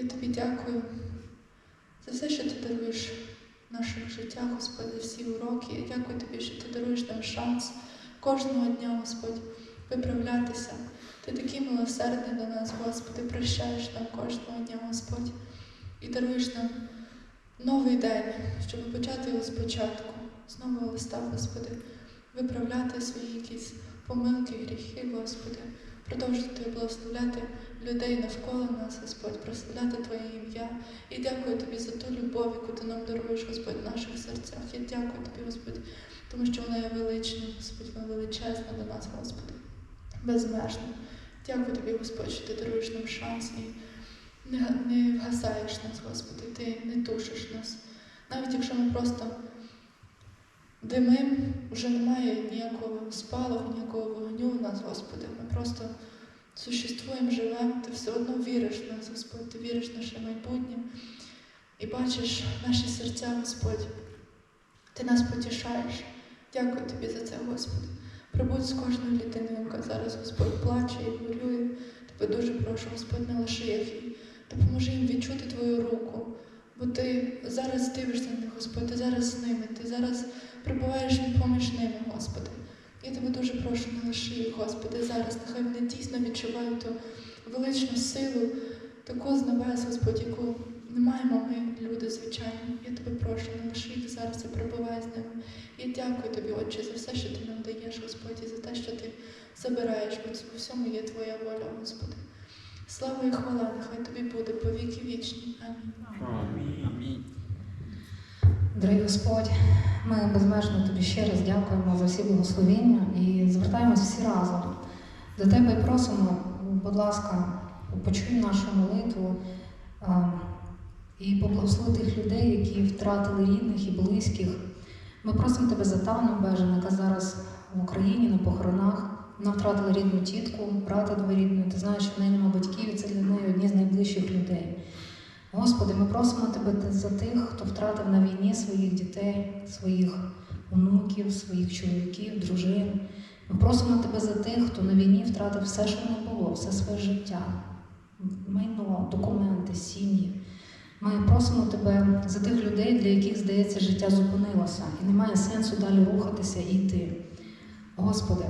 Я тобі дякую за все, що ти даруєш в наших життях, Господи, всі уроки. Я дякую тобі, що ти даруєш нам шанс кожного дня, Господь, виправлятися. Ти такий милосердний до нас, Господи, прощаєш нам кожного дня, Господь, і даруєш нам новий день, щоб почати його спочатку, з нового листа, Господи, виправляти свої якісь помилки, гріхи, Господи, продовжувати благословляти людей навколо нас, Господь, прославляти Твоє ім'я. І дякую Тобі за ту любов, яку Ти нам даруєш, Господь, в наших серцях. Я дякую Тобі, Господь, тому що вона є велична, Господь, вона величезна до нас, Господи, безмежна. Дякую Тобі, Господь, що Ти даруєш нам шанс і не, не вгасаєш нас, Господи, Ти не тушиш нас. Навіть якщо ми просто димим, вже немає ніякого спалаху, ніякого вогню в нас, Господи. Ми просто существуємо, живемо, ти все одно віриш в нас, Господь, ти віриш в наше майбутнє і бачиш наші серця, Господь. Ти нас потішаєш. Дякую тобі за це, Господи. Прибудь з кожною людиною, яка зараз Господь плаче і горює. Тебе дуже прошу, Господь, не лиши їх допоможи їм відчути Твою руку. Бо ти зараз дивишся на них, Господь, ти зараз з ними, ти зараз прибуваєш поміж ними, Господи. Я тебе дуже прошу, не лиши їх, Господи, зараз. Нехай вони дійсно відчувають ту величну силу, таку з небес, Господь, яку не маємо ми, люди, звичайні. Я тебе прошу, не лиши їх зараз і перебувай з ними. Я дякую тобі, Отче, за все, що ти нам даєш, Господь, і за те, що ти забираєш, бо у всьому є Твоя воля, Господи. Слава і хвала, нехай тобі буде по віки вічні. Амінь. Амінь. Дорогий Господь, ми безмежно тобі ще раз дякуємо за всі благословення і звертаємось всі разом до тебе і просимо, будь ласка, почуй нашу молитву і поблагослови тих людей, які втратили рідних і близьких. Ми просимо тебе за Тану Бежин, яка зараз в Україні на похоронах. Вона втратила рідну тітку, брата двоюрідного. Ти знаєш, що в неї нема батьків, і це для неї одні з найближчих людей. Господи, ми просимо Тебе за тих, хто втратив на війні своїх дітей, своїх онуків, своїх чоловіків, дружин. Ми просимо Тебе за тих, хто на війні втратив все, що них було, все своє життя, майно, документи, сім'ї. Ми просимо Тебе за тих людей, для яких, здається, життя зупинилося і немає сенсу далі рухатися і йти. Господи,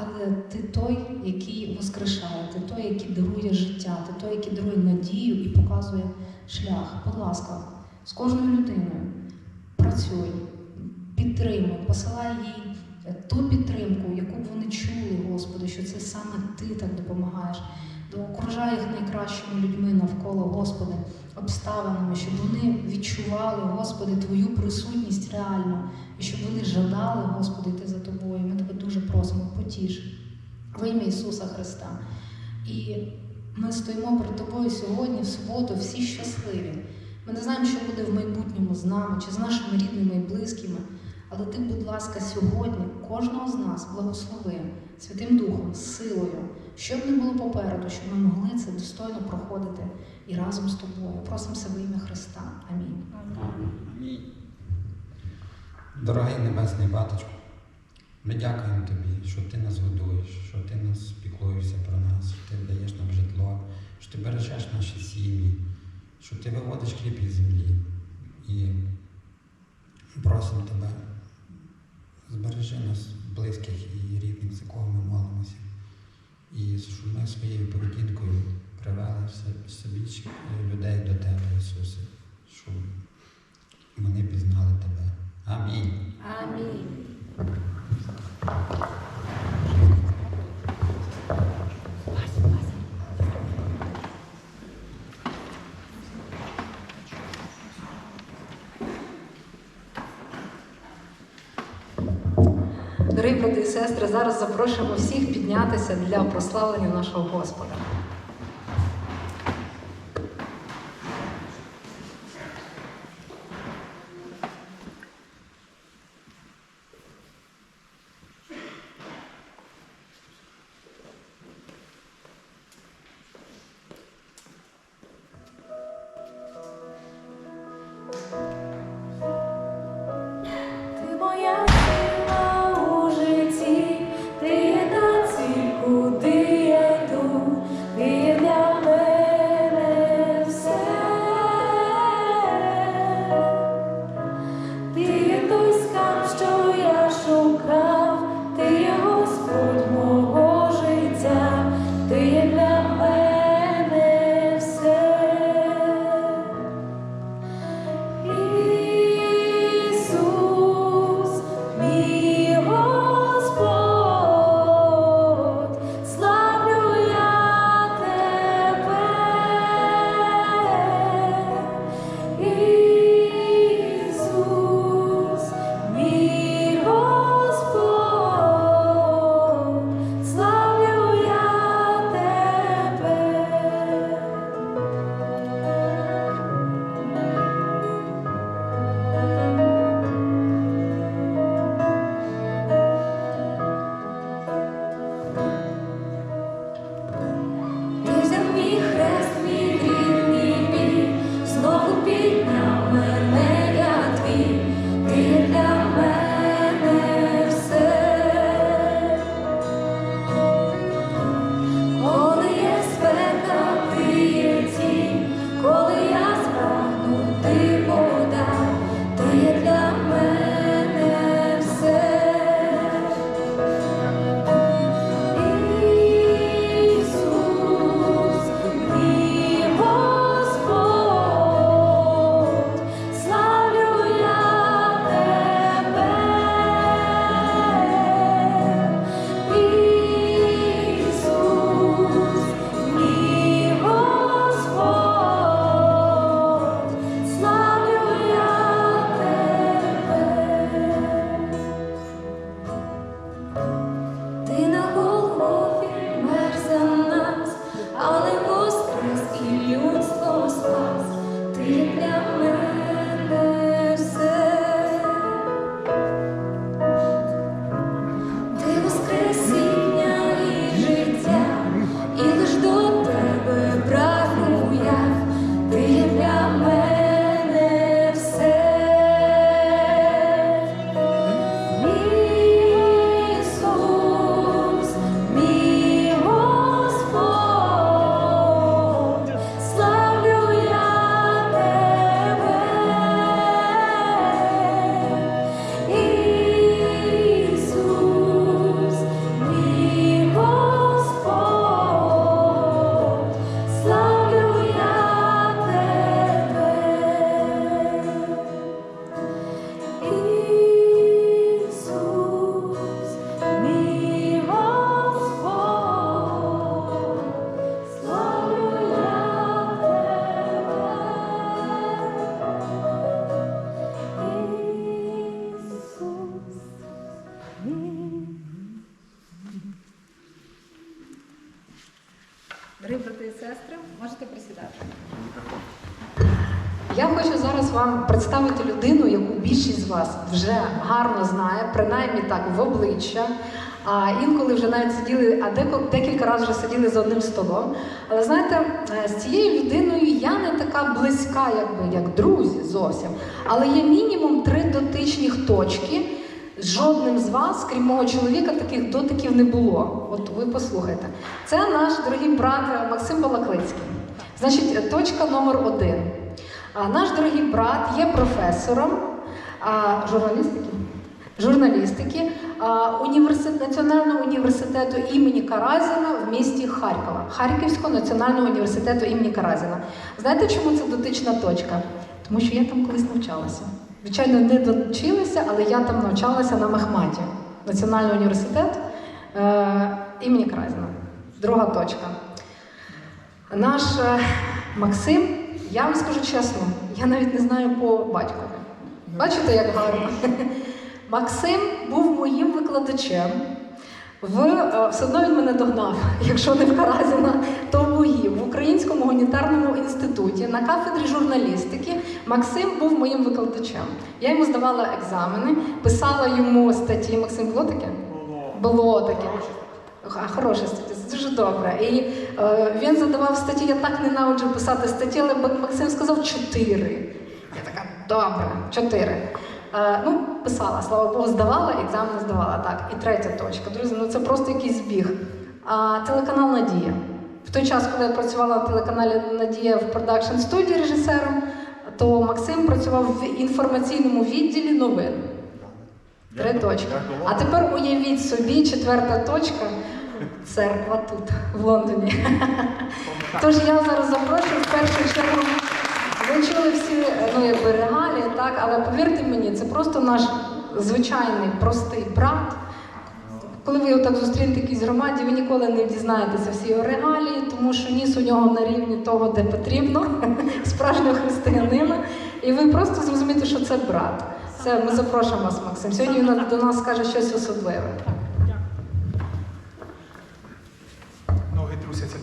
але ти той, який воскрешає, ти той, який дарує життя, ти той, який дарує надію і показує шлях. Будь ласка, з кожною людиною працюй, підтримуй, посилай їй ту підтримку, яку б вони чули, Господи, що це саме Ти так допомагаєш. Окружай їх найкращими людьми навколо, Господи, обставинами, щоб вони відчували, Господи, Твою присутність реально, і щоб вони жадали, Господи, йти за тобою. Ми тебе просимо, потіш во ім'я Ісуса Христа. І ми стоїмо перед тобою сьогодні, в суботу, всі щасливі. Ми не знаємо, що буде в майбутньому з нами чи з нашими рідними і близькими. Але ти, будь ласка, сьогодні кожного з нас благослови Святим Духом, силою, щоб не було попереду, щоб ми могли це достойно проходити і разом з тобою. Просимося во ім'я Христа. Амінь. Амінь. Дорогий Небесний Батечко, ми дякуємо Тобі, що Ти нас годуєш, що Ти нас піклуєшся про нас, що Ти даєш нам житло, що Ти бережеш наші сім'ї, що Ти виводиш хліб із землі. І просимо Тебе, збережи нас, близьких і рідних, за кого ми молимося. І щоб ми своєю поведінкою привели все людей до Тебе, Ісусе, щоб вони пізнали Тебе. Амінь. Амінь. Дорогі брати і сестри, зараз запрошуємо всіх піднятися для прославлення нашого Господа. Брати і сестри, можете присідати. Я хочу зараз вам представити людину, яку більшість з вас вже гарно знає, принаймні так в обличчя. А інколи вже навіть сиділи, а декілька разів вже сиділи за одним столом. Але знаєте, е, з цією людиною я не така близька, якби як друзі зовсім. Але є мінімум три дотичних точки. Жодним з вас, крім мого чоловіка, таких дотиків не було. От ви послухайте. Це наш дорогий брат Максим Балаклицький. Значить, точка номер один. Наш дорогий брат є професором журналістики, журналістики а, університет, Національного університету імені Каразіна в місті Харкова, Харківського національного університету імені Каразіна. Знаєте, чому це дотична точка? Тому що я там колись навчалася. Звичайно, не довчилася, але я там навчалася на Мехматі, Національний університет е, імені Каразіна. Друга точка. Наш е, Максим, я вам скажу чесно, я навіть не знаю по батькові. Бачите, як гарно? Максим був моїм викладачем. В, е, все одно він мене догнав, якщо не в Каразіна, то в УГІ, в Українському гуманітарному інституті на кафедрі журналістики Максим був моїм викладачем. Я йому здавала екзамени, писала йому статті. Максим було таке? Було таке. Хороша стаття, це дуже добре. І е, він задавав статті, я так ненавиджу писати статті, але Максим сказав чотири. Я така, добре, чотири. Е, ну, писала, слава Богу, здавала, екзамен здавала. Так, і третя точка. Друзі, ну це просто якийсь збіг. А, телеканал Надія. В той час, коли я працювала на телеканалі Надія в продакшн студії режисером, то Максим працював в інформаційному відділі новин. Три точки. А тепер уявіть собі, четверта точка церква тут, в Лондоні. Тож я зараз запрошую в першу чергу. Ви чули всі ну, якби, регалії, так, але повірте мені, це просто наш звичайний простий брат. Коли ви так зустрінете в громаді, ви ніколи не дізнаєтеся всі його регалії, тому що ніс у нього на рівні того, де потрібно, справжнього християнина. І ви просто зрозумієте, що це брат. Це ми запрошуємо вас, Максим. Сьогодні він до нас скаже щось особливе. Ноги трусяться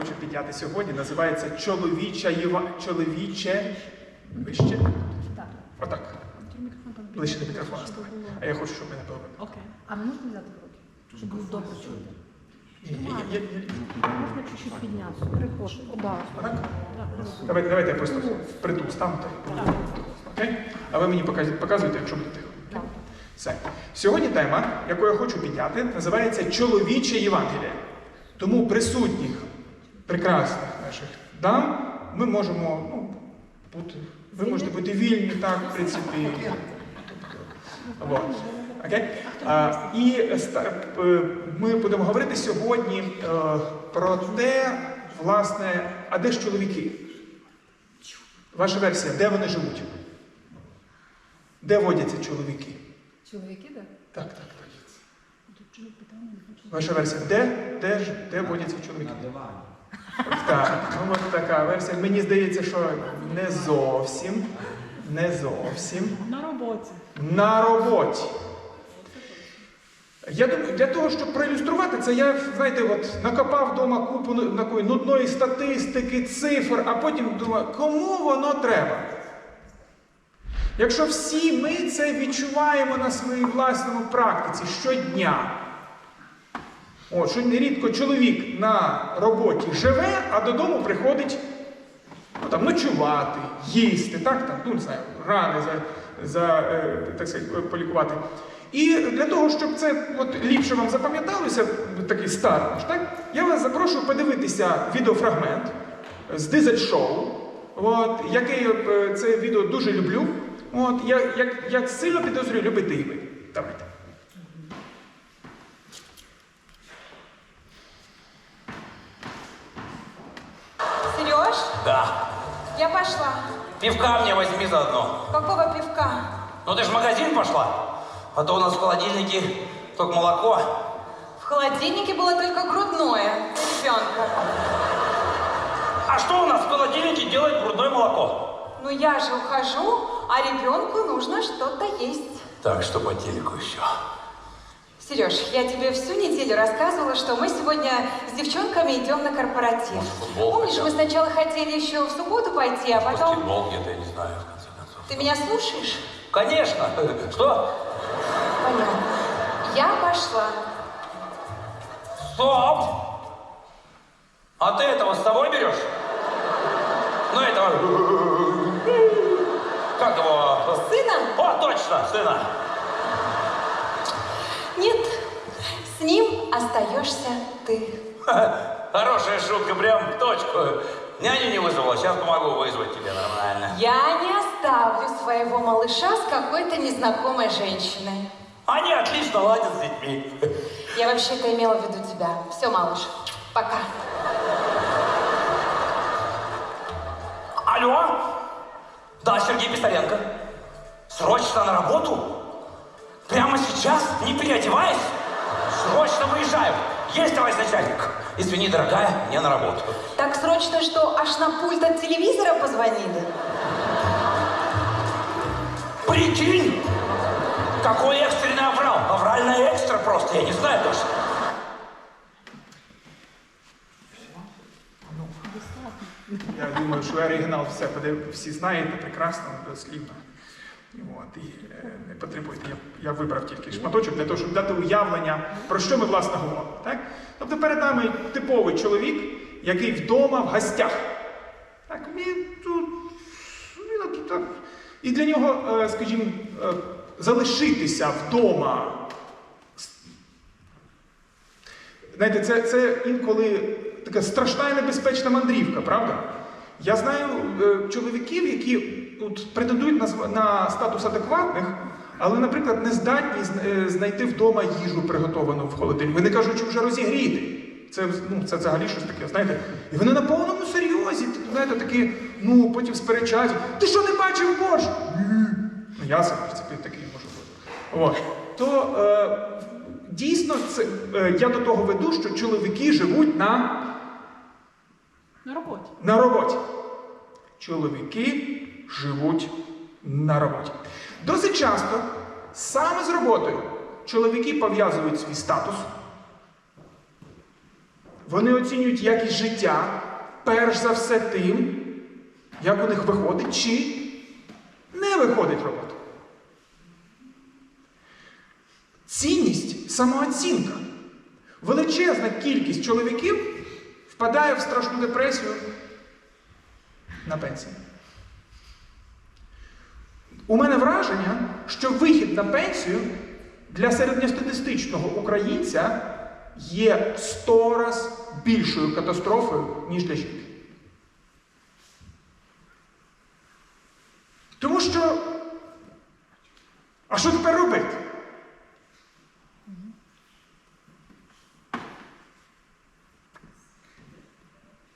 хочу підняти сьогодні, називається чоловіча Єва... чоловіче вище. Так. Отак. Мікрофон Ближче до мікрофона ставай. А я хочу, щоб мене було. видно. Окей. А можна взяти в руки? Щоб було добре чути. Можна чуть-чуть піднятися. Перехожу. Да. Так? Давайте, давайте я просто впритул стану. Окей? А ви мені показуєте, якщо буде тихо. Так. Все. Сьогодні тема, яку я хочу підняти, називається Чоловіче Євангеліє. Тому присутніх прекрасних наших дам ми можемо ну, бути. Ви можете бути вільні, так, в принципі. Вот. Окей? А, і е, ми будемо говорити сьогодні е, про те, власне, а де ж чоловіки? Ваша версія, де вони живуть? Де водяться чоловіки? Чоловіки, так? Так, так, так. Ваша версія, де, де, де водяться чоловіки? Так, ну от така версія. Мені здається, що не зовсім. Не зовсім. На роботі. На роботі. Я думаю, для того, щоб проілюструвати це, я, знаєте, от накопав вдома купу ну, такої нудної статистики, цифр, а потім думаю, кому воно треба? Якщо всі ми це відчуваємо на своїй власному практиці щодня. О, що нерідко чоловік на роботі живе, а додому приходить ну, там, ночувати, їсти, так, там, ну, не знаю, рани за, за е, так сказати, полікувати. І для того, щоб це от, ліпше вам запам'яталося, такий стар так, я вас запрошую подивитися відеофрагмент з дизель-шоу, от, який е, це відео дуже люблю. От, я, як, як сильно підозрюю, любите і ви. Давайте. Ну ты же в магазин пошла. А то у нас в холодильнике только молоко. В холодильнике было только грудное ребенка. А что у нас в холодильнике делает грудное молоко? Ну я же ухожу, а ребенку нужно что-то есть. Так, что по телеку еще? Сереж, я тебе всю неделю рассказывала, что мы сегодня с девчонками идем на корпоратив. Может, футбол Помнишь, хотя мы сначала хотели еще в субботу пойти, а потом... Баскетбол где-то, я не знаю, в конце концов. Ты меня слушаешь? Конечно. Что? Понятно. Я пошла. Стоп! А ты этого с собой берешь? Ну этого... Как его? Сына? О, точно, сына. Нет. С ним остаешься ты. Хорошая шутка, прям в точку. Няню не вызвала, сейчас помогу вызвать тебе нормально. Я оставлю своего малыша с какой-то незнакомой женщиной. Они отлично ладят с детьми. Я вообще-то имела в виду тебя. Все, малыш, пока. Алло? Да, Сергей Писаренко. Срочно на работу? Прямо сейчас, не переодеваясь? Срочно выезжаю. Есть, товарищ начальник. Извини, дорогая, мне на работу. Так срочно, что аж на пульт от телевизора позвонили? Прикинь! Какой экстренный аврал? Авральная экстра просто, я не знаю точно. Я думаю, що оригінал все подив- всі знаєте прекрасно, дослівно. От, і е, не потребуйте. Я, я вибрав тільки шматочок для того, щоб дати уявлення, про що ми власне говоримо. Так? Тобто перед нами типовий чоловік, який вдома в гостях. І для нього, е, скажімо, е, залишитися вдома Знаєте, це, це інколи така страшна і небезпечна мандрівка, правда? Я знаю е, чоловіків, які от, претендують на, на статус адекватних, але, наприклад, не здатні знайти вдома їжу приготовану в холодильнику. Ви не кажучи вже розігріти. Це, ну, це взагалі щось таке, знаєте. І вони на повному серйозі, знаєте, такі, ну, потім сперечають. Ти що не бачив борщ? Ні. Ну, я сам, в принципі, такий можу бути. От. То е, дійсно це, е, я до того веду, що чоловіки живуть на, На роботі. на роботі. Чоловіки живуть на роботі. Досить часто саме з роботою чоловіки пов'язують свій статус. Вони оцінюють якість життя, перш за все тим, як у них виходить чи не виходить робота. Цінність самооцінка. Величезна кількість чоловіків впадає в страшну депресію на пенсії. У мене враження, що вихід на пенсію для середньостатистичного українця є сто раз більшою катастрофою, ніж для жінки. Що. А що тепер робити?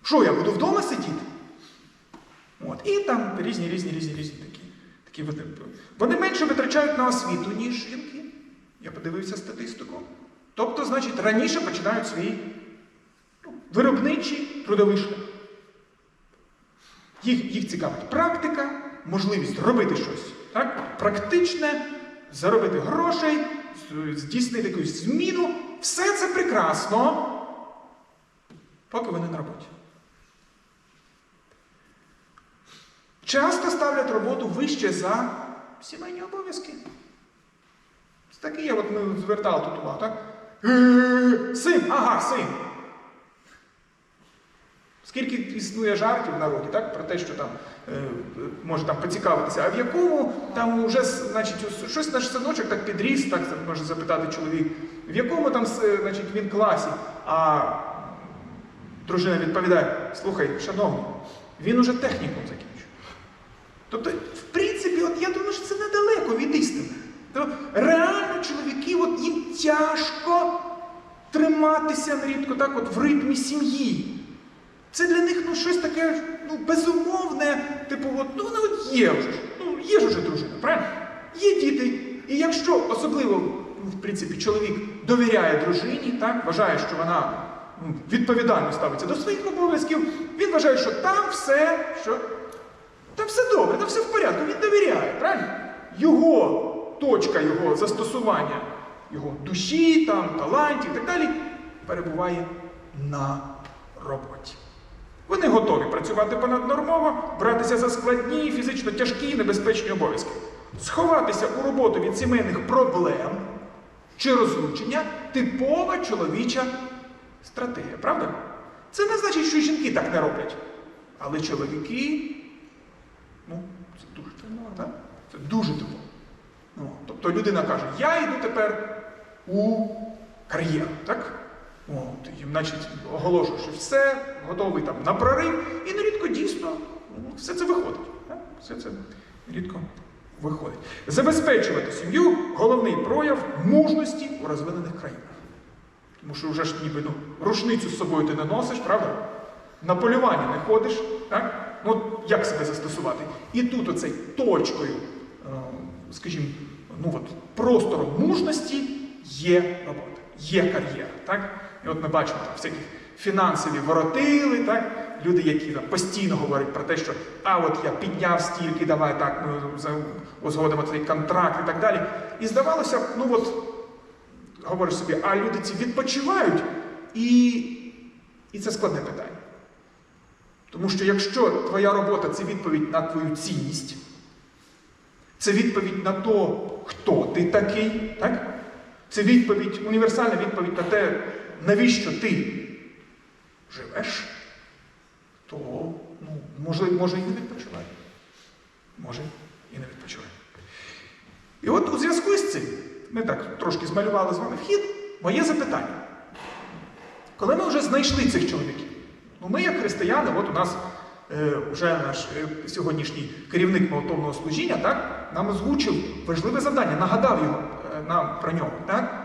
Що, я буду вдома сидіти? От. І там різні, різні, різні, різні такі. такі вони менше витрачають на освіту, ніж жінки. Я подивився статистику. Тобто, значить, раніше починають свій ну, виробничий трудовий шлях. Їх, їх цікавить практика, можливість робити щось, так? практичне, заробити грошей, здійснити якусь зміну. Все це прекрасно, поки вони на роботі. Часто ставлять роботу вище за сімейні обов'язки. Це таке от ми звертали тут увагу, так? Е, Син, ага, син. Скільки існує жартів в народі, так? Про те, що там е, може там поцікавитися, а в якому там вже значить, щось наш синочок так підріс, так може запитати чоловік, в якому там значить, він класі, а дружина відповідає: слухай, шановний, він уже технікум закінчив. Тобто, в принципі, от я думаю, що це недалеко від істини. Тобто, реально чоловіки, от їм тяжко триматися нерідко так от в ритмі сім'ї. Це для них ну, щось таке ну, безумовне, типу, от, ну, от є вже ну, є ж уже дружина, правильно? Є діти. І якщо особливо, ну, в принципі, чоловік довіряє дружині, так, вважає, що вона ну, відповідально ставиться до своїх обов'язків, він вважає, що там все, що там все добре, там все в порядку, він довіряє, правильно? Його точка його застосування, його душі, там, талантів і так далі, перебуває на роботі. Вони готові працювати понаднормово, братися за складні, фізично тяжкі і небезпечні обов'язки, сховатися у роботу від сімейних проблем чи розлучення типова чоловіча стратегія, правда? Це не значить, що жінки так не роблять. Але чоловіки, ну, це дуже типово, так? Це дуже типово. Ну, тобто людина каже, я йду тепер у кар'єру, так? От, і, значить, оголошую, що все, готовий там на прорив, і нерідко дійсно все це виходить. Так? Все це рідко виходить. Забезпечувати сім'ю головний прояв мужності у розвинених країнах. Тому що вже ж ніби ну, рушницю з собою ти не носиш, правда? На полювання не ходиш, так? Ну, як себе застосувати? І тут оцей точкою, е, скажімо, ну от простором мужності є робота, є кар'єра. Так? І от ми бачимо там всякі фінансові воротили, так? люди, які там, постійно говорять про те, що а от я підняв стільки, давай так, ми узгодимо цей контракт і так далі. І здавалося ну от говориш собі, а люди ці відпочивають, і, і це складне питання. Тому що якщо твоя робота це відповідь на твою цінність, це відповідь на то, хто ти такий, так? це відповідь, універсальна відповідь на те, навіщо ти живеш, то ну, може, може і не відпочивай. Може і не відпочивай. І от у зв'язку з цим, ми так трошки змалювали з вами вхід, моє запитання. Коли ми вже знайшли цих чоловіків, ну ми, як християни, от у нас е, вже наш е, сьогоднішній керівник молотовного служіння, так, нам озвучив важливе завдання, нагадав його е, нам про нього. Так?